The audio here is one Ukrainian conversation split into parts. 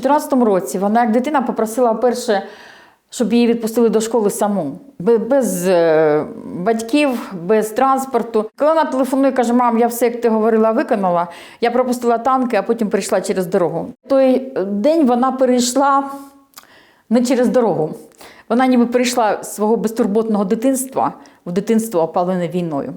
2014 році вона як дитина попросила перше, щоб її відпустили до школи саму, Бе- без е, батьків, без транспорту. Коли вона телефонує, каже: мам, я все, як ти говорила, виконала. Я пропустила танки, а потім прийшла через дорогу. Той день вона перейшла не через дорогу. Вона ніби перейшла з свого безтурботного дитинства в дитинство, опалене війною.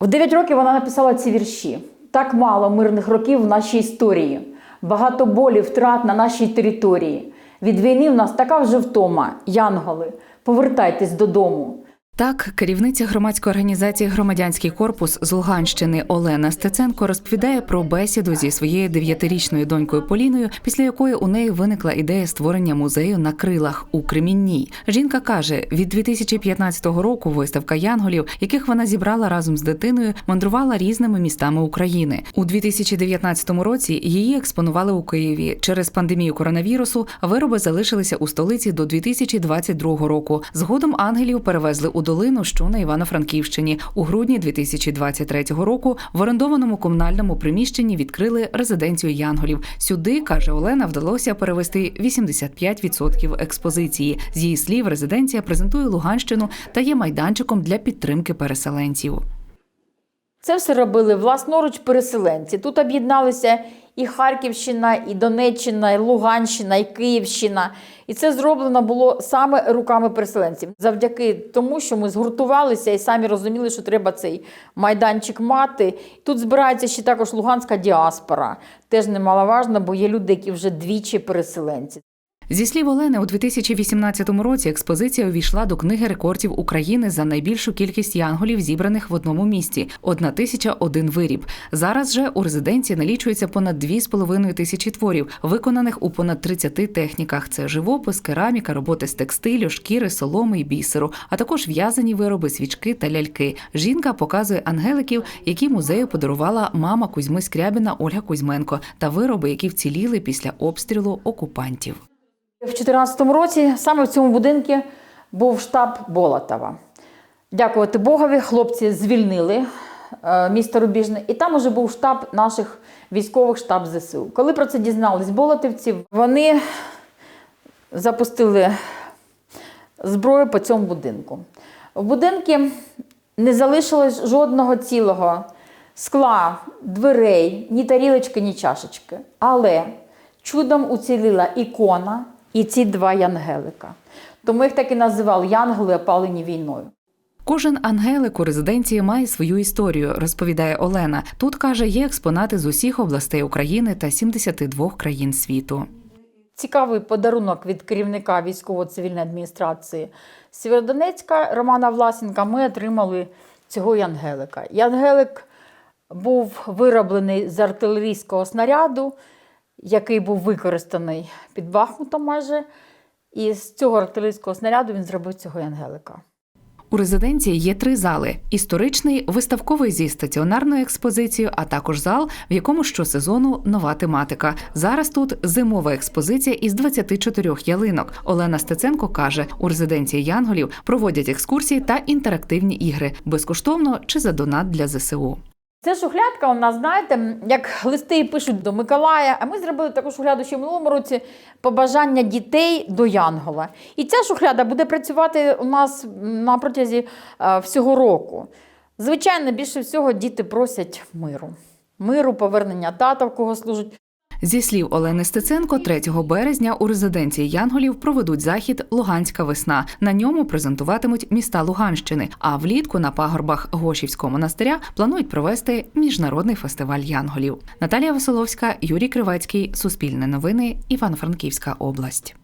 В 9 років вона написала ці вірші. Так мало мирних років в нашій історії, багато болі, втрат на нашій території. Від війни в нас така вже втома. Янголи, повертайтесь додому. Так, керівниця громадської організації Громадянський корпус з Луганщини Олена Стеценко розповідає про бесіду зі своєю дев'ятирічною донькою Поліною, після якої у неї виникла ідея створення музею на крилах у Кремінній. Жінка каже, від 2015 року виставка янголів, яких вона зібрала разом з дитиною, мандрувала різними містами України. У 2019 році її експонували у Києві. Через пандемію коронавірусу вироби залишилися у столиці до 2022 року. Згодом ангелів перевезли у долину, що на Івано-Франківщині. У грудні 2023 року в орендованому комунальному приміщенні відкрили резиденцію янголів. Сюди каже Олена, вдалося перевести 85% експозиції. З її слів, резиденція презентує Луганщину та є майданчиком для підтримки переселенців. Це все робили власноруч переселенці. Тут об'єдналися і Харківщина, і Донеччина, і Луганщина, і Київщина. І це зроблено було саме руками переселенців. Завдяки тому, що ми згуртувалися і самі розуміли, що треба цей майданчик мати. Тут збирається ще також луганська діаспора. Теж немаловажно, бо є люди, які вже двічі переселенці. Зі слів Олени, у 2018 році експозиція увійшла до книги рекордів України за найбільшу кількість янголів, зібраних в одному місці 1001 виріб. Зараз же у резиденції налічується понад 2,5 тисячі творів, виконаних у понад 30 техніках. Це живопис, кераміка, роботи з текстилю, шкіри, соломи і бісеру, а також в'язані вироби, свічки та ляльки. Жінка показує ангеликів, які музею подарувала мама Кузьми Скрябіна Ольга Кузьменко, та вироби, які вціліли після обстрілу окупантів. В 2014 році саме в цьому будинку був штаб Болотова. Дякувати Богові, хлопці звільнили е, місто Рубіжне, і там уже був штаб наших військових штаб ЗСУ. Коли про це дізнались болотівці, вони запустили зброю по цьому будинку. В будинку не залишилось жодного цілого скла, дверей, ні тарілочки, ні чашечки. Але чудом уціліла ікона і ці два янгелика. Тому їх так і називали янголи, опалені війною. Кожен ангелик у резиденції має свою історію, розповідає Олена. Тут каже, є експонати з усіх областей України та 72 країн світу. Цікавий подарунок від керівника військово-цивільної адміністрації Сєвєродонецька Романа Власенка. Ми отримали цього янгелика. Янгелик був вироблений з артилерійського снаряду, який був використаний під Бахмутом майже. І з цього артилерійського снаряду він зробив цього янгелика. У резиденції є три зали: історичний, виставковий зі стаціонарною експозицією, а також зал, в якому щосезону нова тематика. Зараз тут зимова експозиція із 24 ялинок. Олена Стеценко каже, у резиденції Янголів проводять екскурсії та інтерактивні ігри безкоштовно чи за донат для ЗСУ. Це шухлядка у нас, знаєте, як листи пишуть до Миколая. А ми зробили таку шухляду ще в минулому році побажання дітей до Янгола. І ця шухляда буде працювати у нас на протязі е, всього року. Звичайно, більше всього діти просять миру. Миру, повернення тата, в кого служить. Зі слів Олени Стеценко, 3 березня у резиденції Янголів проведуть захід Луганська весна. На ньому презентуватимуть міста Луганщини. А влітку на пагорбах Гошівського монастиря планують провести міжнародний фестиваль Янголів. Наталія Василовська, Юрій Кривецький, Суспільне новини, Івано-Франківська область.